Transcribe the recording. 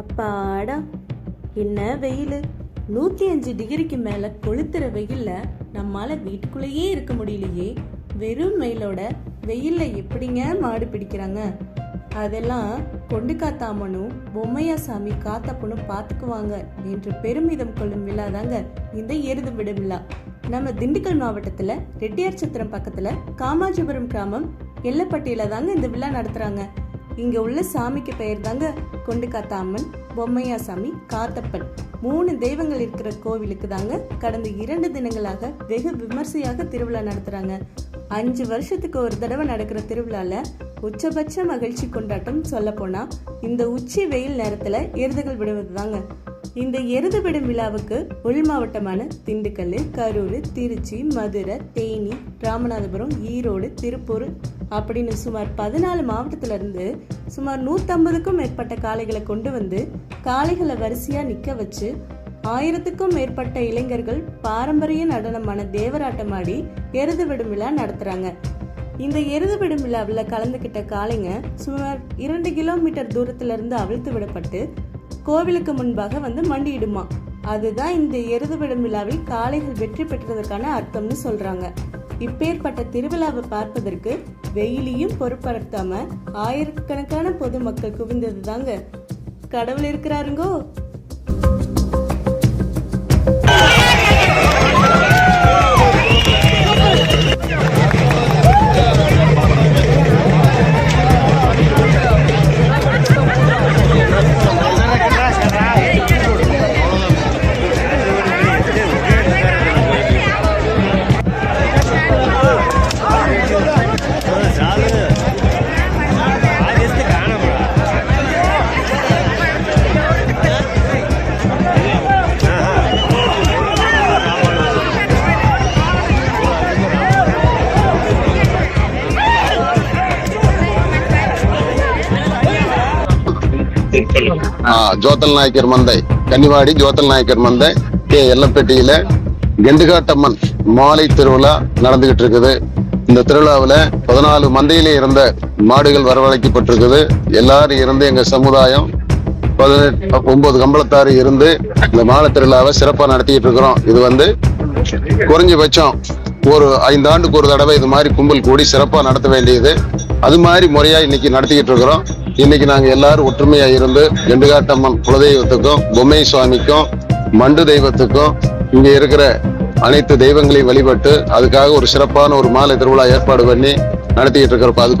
அப்பாடா. என்ன வெயில்? நூத்தி அஞ்சு டிகிரிக்கு மேல கொளுத்துற வெயில்ல நம்மால வீட்டுக்குள்ளேயே இருக்க முடியலையே. வெறும் வெயிலோட வெயில்ல எப்படிங்க மாடு பிடிக்கிறாங்க? அதெல்லாம் கொண்டு காத்தாமனும் பொம்மையா சாமி காத்தப்பனும் பார்த்துக்குவாங்க என்று பெருமிதம் கொள்ளும் விழா தாங்க இந்த எருது விடும் விழா நம்ம திண்டுக்கல் மாவட்டத்துல ரெட்டியார் சத்திரம் பக்கத்துல காமாஜிபுரம் கிராமம் எல்லப்பட்டியில தாங்க இந்த விழா நடத்துறாங்க. இங்க உள்ள சாமிக்கு பெயர் தாங்க கொண்டு காத்தாமன் பொம்மையா சாமி காத்தப்பன். மூணு தெய்வங்கள் இருக்கிற கோவிலுக்கு தாங்க கடந்த இரண்டு தினங்களாக வெகு விமர்சையாக திருவிழா நடத்துறாங்க. அஞ்சு வருஷத்துக்கு ஒரு தடவை நடக்கிற திருவிழால உச்சபட்ச மகிழ்ச்சி கொண்டாட்டம் சொல்ல போனா இந்த உச்சி வெயில் நேரத்துல எருதுகள் விடுவது தாங்க இந்த எருது விடும் விழாவுக்கு உள் மாவட்டமான திண்டுக்கல் கரூர் திருச்சி மதுரை தேனி ராமநாதபுரம் ஈரோடு திருப்பூர் அப்படின்னு சுமார் பதினாலு மாவட்டத்துல இருந்து சுமார் நூத்தம்பதுக்கும் மேற்பட்ட காளைகளை கொண்டு வந்து காளைகளை வரிசையா நிக்க வச்சு ஆயிரத்துக்கும் மேற்பட்ட இளைஞர்கள் பாரம்பரிய நடனமான தேவராட்டமாடி எருது விடும் விழா நடத்துறாங்க. இந்த எருது விடும் விழாவில் கலந்துக்கிட்ட காளைங்க சுமார் இரண்டு கிலோமீட்டர் தூரத்துல இருந்து அவிழ்த்து விடப்பட்டு கோவிலுக்கு முன்பாக வந்து மண்டியிடுமா. அதுதான் இந்த எருது விடும் விழாவில் காளைகள் வெற்றி பெற்றதற்கான அர்த்தம்னு சொல்றாங்க. இப்பேற்பட்ட திருவிழாவை பார்ப்பதற்கு வெயிலையும் பொருட்படுத்தாம ஆயிரக்கணக்கான பொதுமக்கள் குவிந்தது தாங்க கடவுள் இருக்கிறாருங்கோ? ஜோத்தல் நாயக்கர் மந்தை. கன்னிவாடி ஜோத்தல் நாயக்கர் மந்தை. கே. எல்லப்பேட்டையில கெண்டுகாட்டம்மன் மாலை திருவிழா நடந்துகிட்டு இருக்குது. இந்த திருவிழாவில் பதினாலு மந்தையில இருந்த மாடுகள் வரவழைக்கப்பட்டிருக்குது. எல்லாரும் இருந்து எங்க சமுதாயம் பதினெட்டு ஒன்பது கம்பளத்தாறு இருந்து இந்த மாலை திருவிழாவை சிறப்பாக நடத்திக்கிட்டு இருக்கிறோம். இது வந்து குறைஞ்சபட்சம் ஒரு ஐந்தாண்டுக்கு ஒரு தடவை இது மாதிரி கும்பல் கூடி சிறப்பாக நடத்த வேண்டியது. அது மாதிரி முறையாக இன்னைக்கு நடத்திக்கிட்டு இருக்கிறோம். இன்னைக்கு நாங்க எல்லாரும் ஒற்றுமையா இருந்து எண்டுகாட்டம்மன் குலதெய்வத்துக்கும் பொம்மை சுவாமிக்கும் மண்டு தெய்வத்துக்கும் இங்க இருக்கிற அனைத்து தெய்வங்களையும் வழிபட்டு அதுக்காக ஒரு சிறப்பான ஒரு மாலை திருவிழா ஏற்பாடு பண்ணி நடத்திட்டு இருக்கிறப்ப அதுக்கு